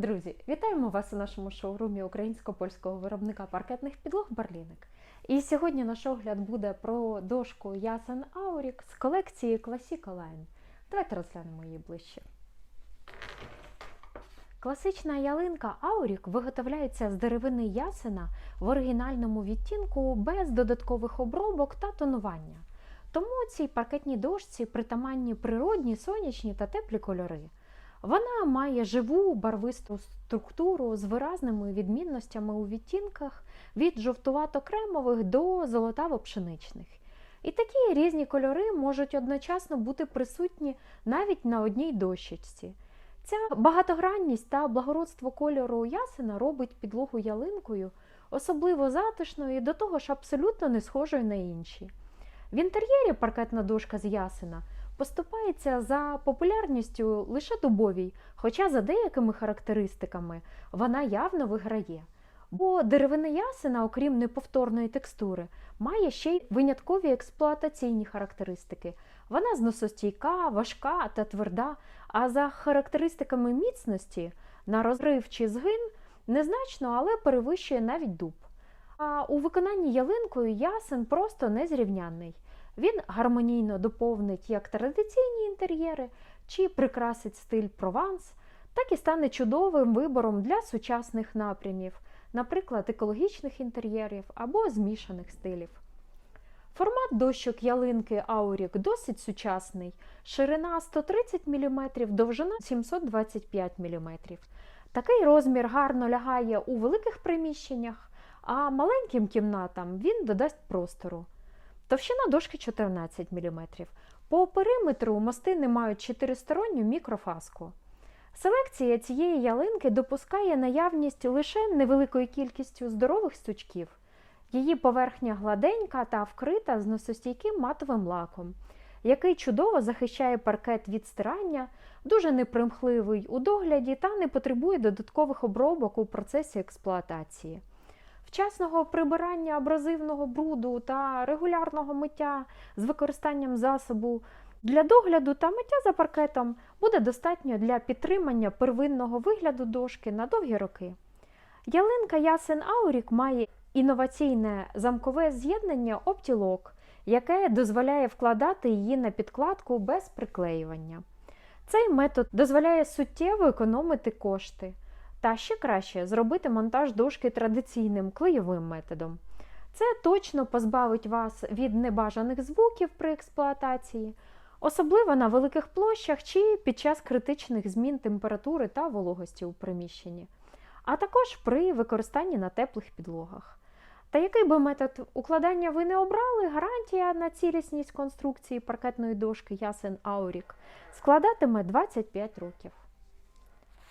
Друзі, вітаємо вас у нашому шоурумі українсько-польського виробника паркетних підлог Барліник. І сьогодні наш огляд буде про дошку Ясен Аурік з колекції Classic Line. Давайте розглянемо її ближче. Класична ялинка Аурік виготовляється з деревини ясена в оригінальному відтінку без додаткових обробок та тонування. Тому цій паркетній дошці притаманні природні, сонячні та теплі кольори. Вона має живу барвисту структуру з виразними відмінностями у відтінках від жовтувато-кремових до золотаво-пшеничних. І такі різні кольори можуть одночасно бути присутні навіть на одній дощечці. Ця багатогранність та благородство кольору ясена робить підлогу ялинкою особливо затишною до того ж абсолютно не схожою на інші. В інтер'єрі паркетна дошка з ясена поступається за популярністю лише дубовій, хоча за деякими характеристиками вона явно виграє. Бо деревина ясена, окрім неповторної текстури, має ще й виняткові експлуатаційні характеристики. Вона зносостійка, важка та тверда, а за характеристиками міцності на розрив чи згин незначно, але перевищує навіть дуб. А у виконанні ялинкою ясен просто незрівнянний. Він гармонійно доповнить як традиційні інтер'єри, чи прикрасить стиль прованс, так і стане чудовим вибором для сучасних напрямів, наприклад, екологічних інтер'єрів або змішаних стилів. Формат дощок ялинки Аурік досить сучасний, ширина 130 мм, довжина 725 мм. Такий розмір гарно лягає у великих приміщеннях, а маленьким кімнатам він додасть простору. Товщина дошки 14 мм. По периметру мости мають чотиристоронню мікрофаску. Селекція цієї ялинки допускає наявність лише невеликою кількістю здорових сучків. Її поверхня гладенька та вкрита зносостійким матовим лаком, який чудово захищає паркет від стирання, дуже непримхливий у догляді та не потребує додаткових обробок у процесі експлуатації. Вчасного прибирання абразивного бруду та регулярного миття з використанням засобу для догляду та миття за паркетом буде достатньо для підтримання первинного вигляду дошки на довгі роки. Ялинка Ясен Аурік має інноваційне замкове з'єднання Optilok, яке дозволяє вкладати її на підкладку без приклеювання. Цей метод дозволяє суттєво економити кошти. Та ще краще зробити монтаж дошки традиційним клеєвим методом. Це точно позбавить вас від небажаних звуків при експлуатації, особливо на великих площах чи під час критичних змін температури та вологості у приміщенні, а також при використанні на теплих підлогах. Та який би метод укладання ви не обрали, гарантія на цілісність конструкції паркетної дошки Ясен Аурік складатиме 25 років.